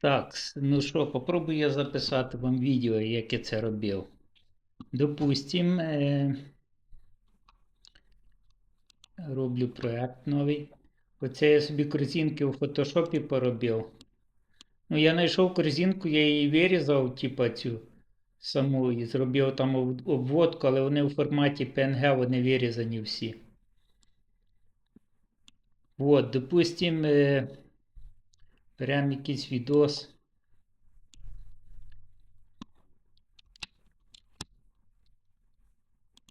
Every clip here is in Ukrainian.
Так, ну що, попробую я записати вам відео, як я це робив. Допустим, е, роблю проект новий. Оце я собі корзинки у фотошопі поробив. Ну, я знайшов корзинку, я її вирізав, типа цю саму, і зробив там обводку, але вони у форматі PNG, вони вирізані всі. От, допустим, е, беремо якийсь відос.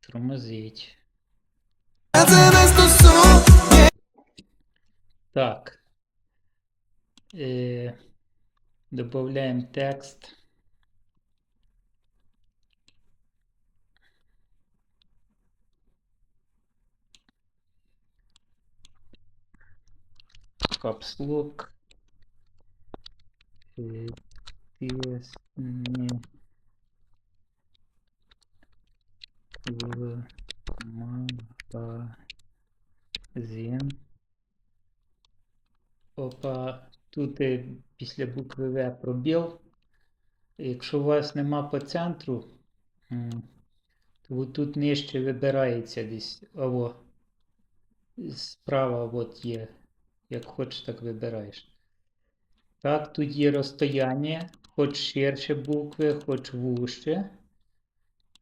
Тормозить. Так. Э, добавляем текст. Капслок. Песни в магазин. Опа, тут е, після букви В пробіл. Якщо у вас нема по центру, то тут нижче вибирається десь. Ово. Справа от є. Як хочеш, так вибираєш. Так, тут є розстояння, хоч ширше букви, хоч вужче.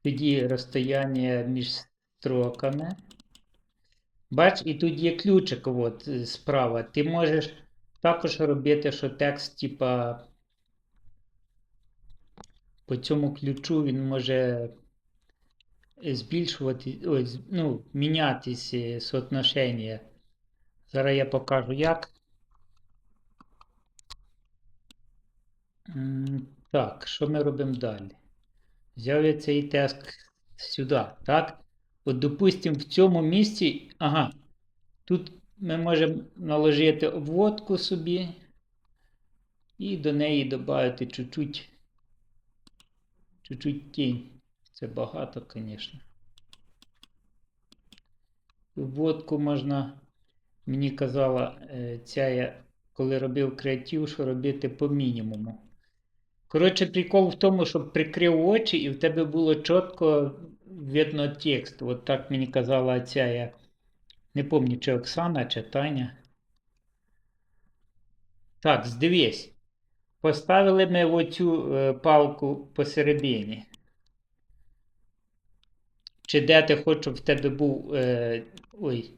Тоді розстояння між строками. Бач, і тут є ключик от, е, справа. Ти можеш також робити, що текст, типа, по цьому ключу він може збільшувати, ой, з- ну, мінятись е, соотношення. Зараз я покажу як. Так, що ми робимо далі? Взяв я цей текст сюди, так? От, допустимо, в цьому місці, ага, тут ми можемо наложити обводку собі і до неї додати чуть-чуть, чуть-чуть тінь. Це багато, звісно. Обводку можна, мені казала е, ця я, коли робив креатив, що робити по мінімуму. Коротше, прикол в тому, щоб прикрив очі і в тебе було чітко видно текст. От так мені казала ця я. Не пам'ятаю, чи Оксана, чи Таня. Так, здивись. Поставили ми оцю е, палку посередині. Чи де ти хочеш, щоб в тебе був. Е, ой.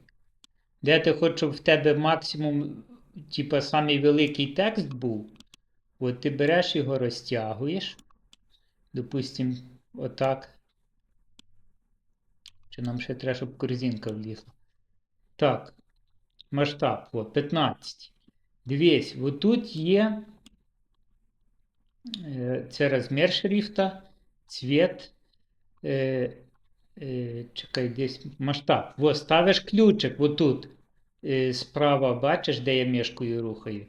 Де ти хочеш, щоб в тебе максимум, типа, самий великий текст був. От ти береш його, розтягуєш. Допустим, отак. Чи нам ще треба, щоб корзинка влізла? Так. Масштаб, о, 15. Дивись, отут є. е, Це розмір шрифта, цвет. Е, е, чекай, десь масштаб. Во, ставиш ключик отут. Е, справа, бачиш, де я мішкою рухаю.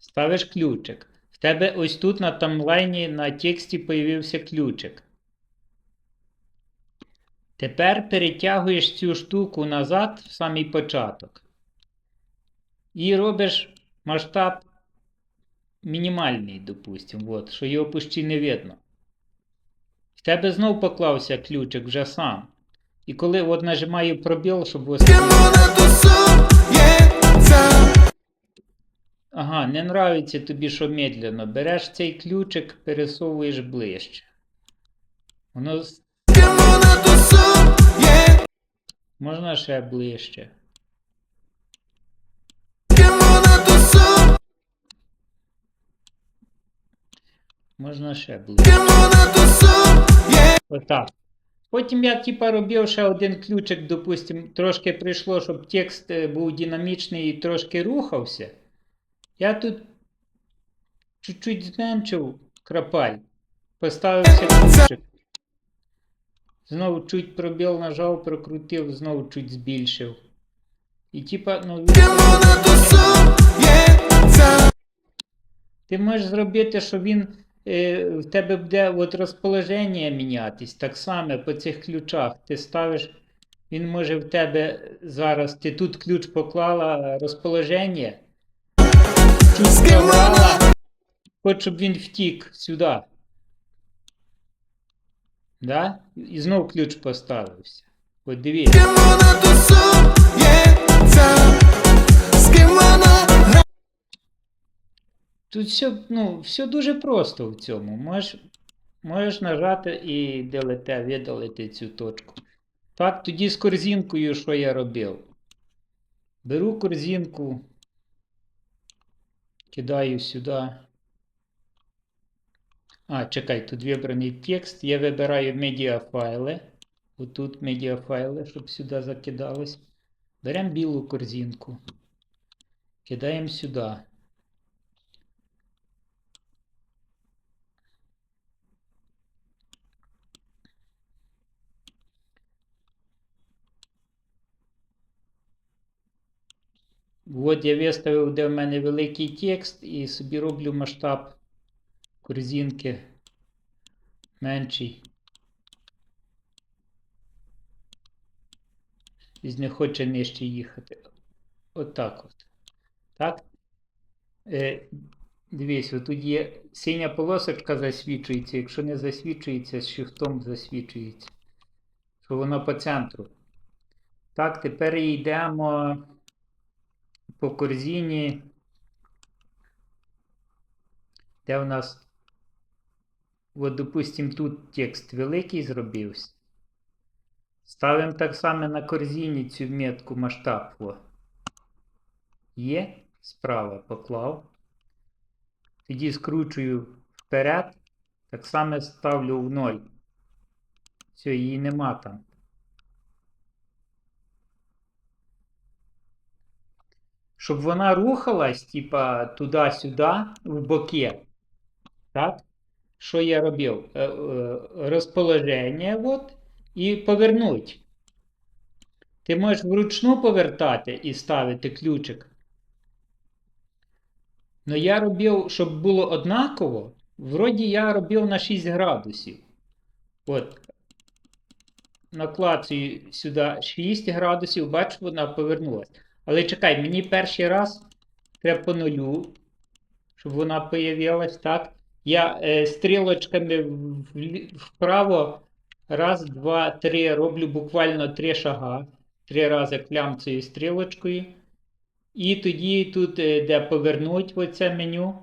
Ставиш ключик. В тебе ось тут на таймлайні на тексті появився ключик. Тепер перетягуєш цю штуку назад в самий початок. І робиш масштаб мінімальний, допустимо, от, що його почти не видно. В тебе знов поклався ключик вже сам. І коли от нажимаю пробіл, щоб ось. Ага, не нравиться тобі, що медленно. Береш цей ключик, пересовуєш ближче. Воно можна ще ближче. Можна ще ближче. Отак. Потім я типа робив ще один ключик, допустим, трошки прийшло, щоб текст е, був динамічний і трошки рухався. Я тут чуть-чуть зменшив крапаль, поставився ключик. Знову чуть пробіл нажав, прокрутив, знову чуть збільшив. І типа, ну. Ти можеш зробити, що він е, в тебе буде от розположення мінятись. Так само по цих ключах. Ти ставиш, він може в тебе зараз, ти тут ключ поклала розположення. Хочу, щоб він втік сюди. Да? І знов ключ поставився. От дивіться. Тут все, ну, все дуже просто в цьому. Можеш, можеш нажати і делете, видалити цю точку. Так, тоді з корзинкою, що я робив? Беру корзинку, кидаю сюди. А, чекай, тут вибраний текст. Я вибираю медіафайли. Отут медіафайли, щоб сюди закидалось. Беремо білу корзинку. Кидаємо сюди. От я виставив, де в мене великий текст, і собі роблю масштаб корзинки менший. Із не хоче нижче їхати. Отак от. Так. Е, дивись, отут є синя полосочка засвічується. Якщо не засвічується, з шифтом засвічується. Що воно по центру. Так, тепер йдемо по корзині, де у нас, от, допустим, тут текст великий зробився. Ставимо так само на корзині цю метку масштаб. О. Є, справа поклав. Тоді скручую вперед, так само ставлю в ноль. Все, її нема там. Щоб вона рухалась, типа, туди-сюди, в боки. Так? Що я робив? Е, е, Розположення от, і повернуть. Ти можеш вручну повертати і ставити ключик. Ну я робив, щоб було однаково. Вроді я робив на 6 градусів. От. Наклацую сюди 6 градусів, бачу, вона повернулася. Але чекай, мені перший раз треба по нулю, щоб вона появилась, так? Я е, стрілочками вправо, раз, два, три, роблю буквально три шага. Три рази клямцею стрілочкою. І тоді тут, е, де повернуть оце меню,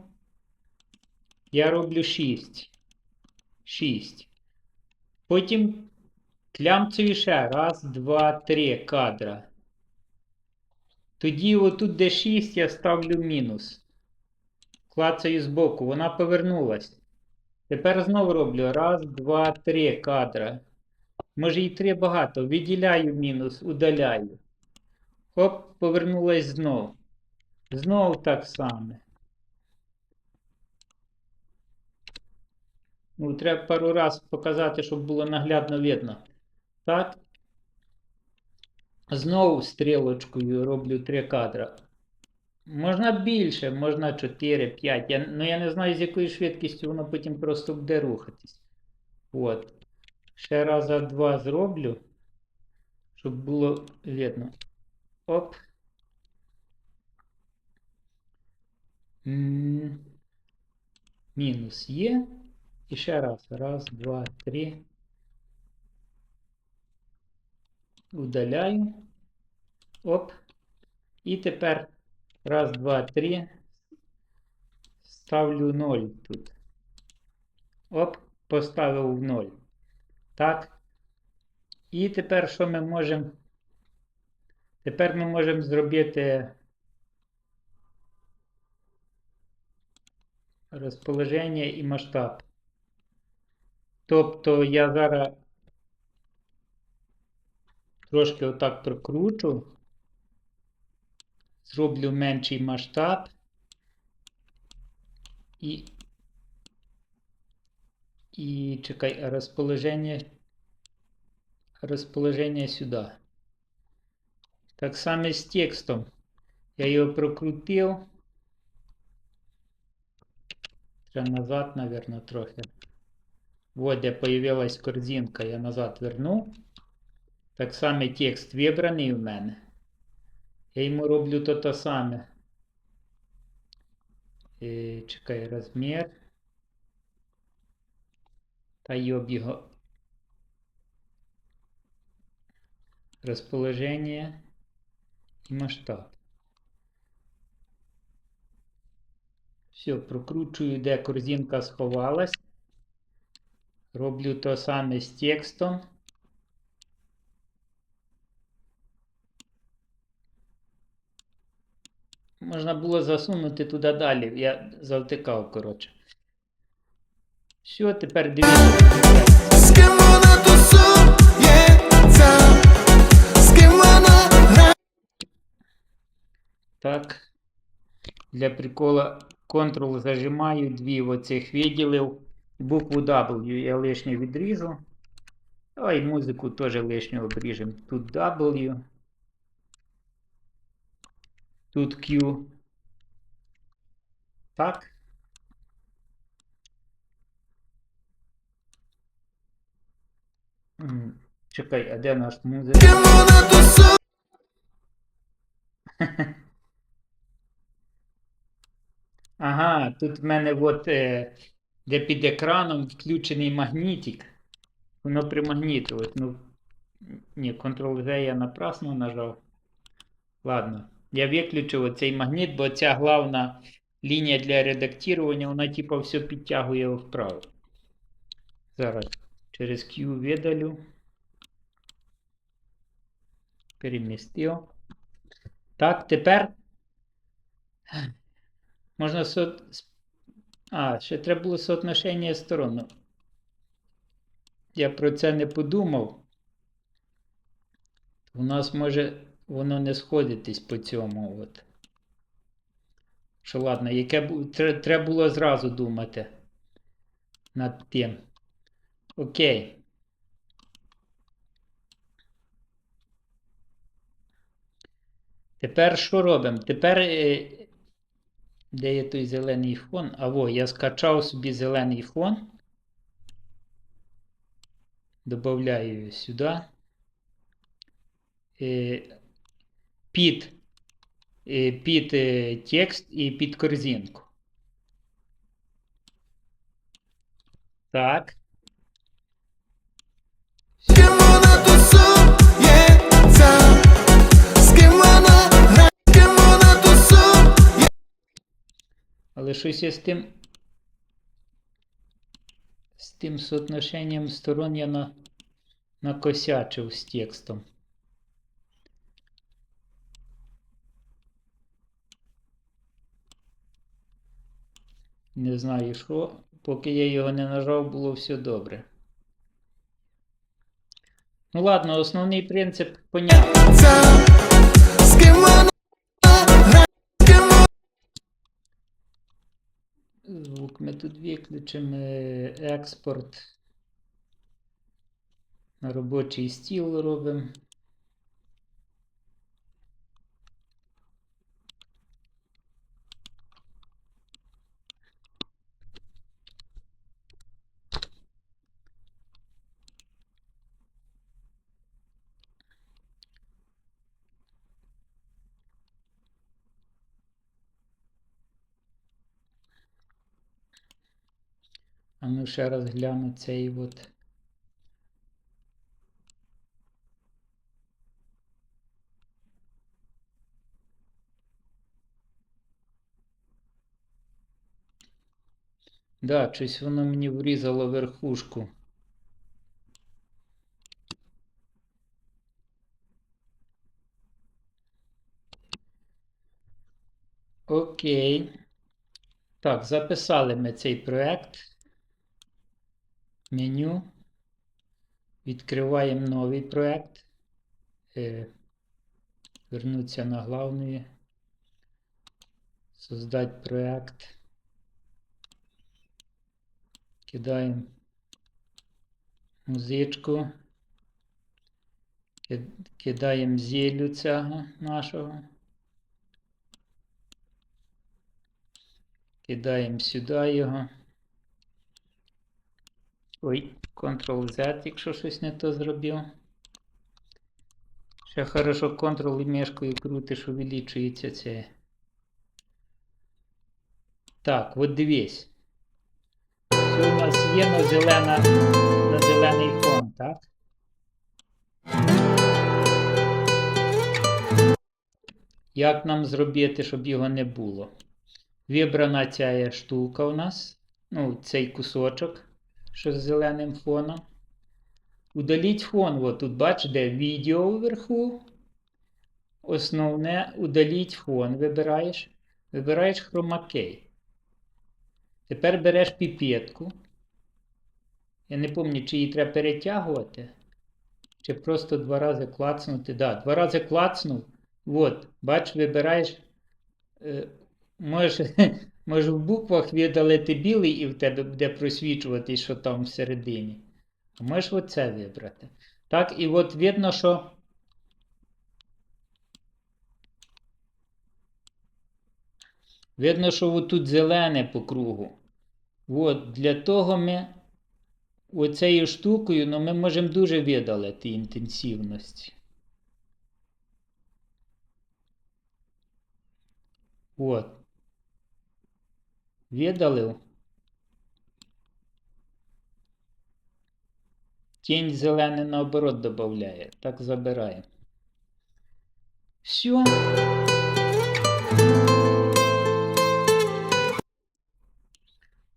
я роблю 6. 6. Потім клямцею ще раз, два, три кадра. Тоді отут де 6 я ставлю мінус. Клацаю збоку, вона повернулась. Тепер знову роблю раз, два, три кадра. Може і три багато. Виділяю мінус, удаляю. Хоп, повернулась знов. Знов так само. Ну, треба пару раз показати, щоб було наглядно видно. Так. Знову стрілочкою роблю 3 кадра. Можна більше, можна 4, 5. Я, ну я не знаю, з якою швидкістю воно потім просто буде рухатись. От. Ще раза два зроблю, щоб було видно. Оп. Мінус є. І ще раз. Раз, два, три. Удаляю. Оп. І тепер раз, два, три. Ставлю 0 тут. Оп, поставив в 0. Так. І тепер що ми можемо? Тепер ми можемо зробити розположення і масштаб. Тобто я зараз трошки отак прокручу, зроблю менший масштаб і, і чекай, розположення, розположення сюди. Так само з текстом. Я його прокрутив. Треба назад, наверное, трохи. Вот де появилась корзинка, я назад верну. Так само текст вибраний в мене. Я йому роблю то те саме. Е, чекай, розмір. Та йоб його. Розположення і масштаб. Все, прокручую, де корзинка сховалась. Роблю то саме з текстом. Можна було засунути туди далі. Я завтикав, коротше. Все, тепер дивіться. З ким вона тусується, з ким вона грає. Так. Для прикола Ctrl зажимаю, дві оцих виділив. Букву W я лишнє відріжу. Ой, музику теж лишню обріжемо. Тут W. Тут Q. Так. Чекай, а де наш тусується. Ага, тут в мене от, е, де під екраном включений магнітик. Воно примагнітилось. Ну, ні, Ctrl-Z я напрасно нажав. Ладно. Я виключив оцей магніт, бо ця головна лінія для редактування, вона типу все підтягує вправо. Зараз через Q видалю. Перемістив. Так, тепер можна со... с- А, ще треба було соотношення сторон. Я про це не подумав. У нас може воно не сходитись по цьому. От. Що ладно, яке треба було зразу думати над тим. Окей. Тепер що робимо? Тепер. е, Де є той зелений фон? А во, я скачав собі зелений фон. Добавляю його сюди. Е, Під, під е, текст і під корзинку. Так. Але щось я з тим. З тим соотношенням сторон я на, накосячив з текстом. Не знаю що. Поки я його не нажав, було все добре. Ну ладно, основний принцип понятний. Звук ми тут виключимо. Експорт. На робочий стіл робимо. Ну ще раз гляну цей от. Да, щось воно мені врізало верхушку. Окей. Так, записали ми цей проект. Меню. Відкриваємо новий проект. Е, вернуться на главную. Создать проект. Кидаємо музичку. Кидаємо зілю цього нашого. Кидаємо сюди його. Ой, Ctrl-Z, якщо щось не то зробив. Ще хорошо Ctrl і мишкою крутиш, увеличується це. Так, от дивись. Все у нас є на, зелена, на зелений фон, так? Як нам зробити, щоб його не було? Вибрана ця штука у нас. Ну, цей кусочок, що з зеленим фоном. Удаліть фон. От тут бач, де відео вверху. Основне удаліть фон. Вибираєш. Вибираєш хромакей. Тепер береш піпетку. Я не пам'ятаю, чи її треба перетягувати. Чи просто два рази клацнути. Да, два рази клацнув. От, бач, вибираєш. Е, можеш, можеш в буквах видалити білий і в тебе буде просвічувати, що там всередині. А можеш оце вибрати. Так, і от видно, що. Видно, що тут зелене по кругу. От, для того ми оцею штукою ну, ми можемо дуже видалити інтенсивності. От. Видалив. Тінь зелений наоборот додає. Так забираємо. Все.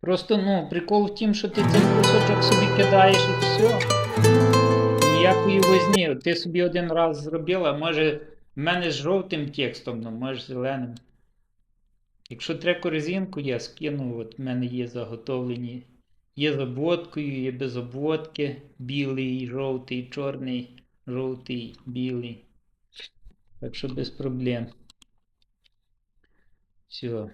Просто, ну, прикол в тім, що ти цей кусочок собі кидаєш і все. Ніякої возні. Ти собі один раз зробила, може, в мене з жовтим текстом, ну, може зеленим. Якщо треба корзинку, я скину, от в мене є заготовлені. Є з обводкою, є без обводки. Білий, жовтий, чорний, жовтий, білий. Так що без проблем. Все.